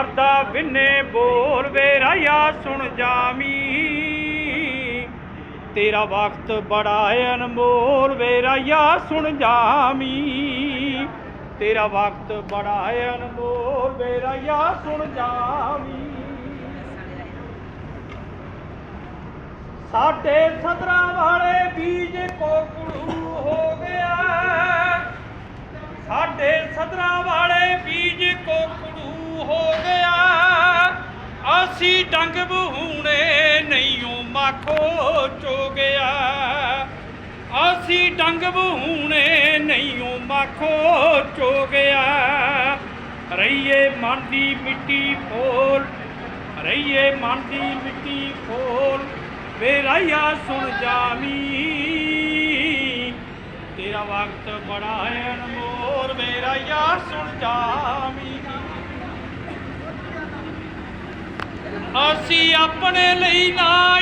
ਕਰਦਾ ਬਿੰਨੇ ਬੋਲ, ਵੇ ਸੁਣ ਜਾਮੀ ਤੇਰਾ ਵਕਤ ਬੜਾ ਅਨਮੋਲ, ਵੇ ਰਾਇਆ ਸੁਣ ਜਾਮੀ ਤੇਰਾ ਵਕਤ ਬੜਾ ਅਨਮੋਲ, ਵੇ ਰਾਇਆ ਸੁਣ ਜਾਮੀ ਸਾਡੇ ਸਦਰਾਂ ਵਾਲੇ ਬੀਜ ਕੋਕੜੂ ਹੋ ਗਿਆ। ਸਾਡੇ ਸਦਰਾਂ ਵਾਲੇ ਬੀਜ ਅਸੀਂ ਡੰਗ ਬਹੂਣੇ ਨਹੀਂਓ ਮਾਖੋ ਚੋ ਗਿਆ ਅਸੀਂ ਡੰਗ ਬਹੂਣੇ ਨਹੀਂਓ ਮਾਖੋ ਚੋ ਗਿਆ ਰਹੀਏ ਮਨ ਦੀ ਮਿੱਟੀ ਫੋਲ, ਰਹੀਏ ਮਨ ਦੀ ਮਿੱਟੀ ਫੋਲ ਵੇ ਰਾਇਆ ਸੁਣ ਜਾਮੀ ਤੇਰਾ ਵਕਤ ਬੜਾ ਹੈ ਅਨਮੋਲ ਮੇਰਾ ਯਾਰ ਸੁਣ ਜਾਮੀ ਅਸੀਂ ਆਪਣੇ ਲਈ ਨਾ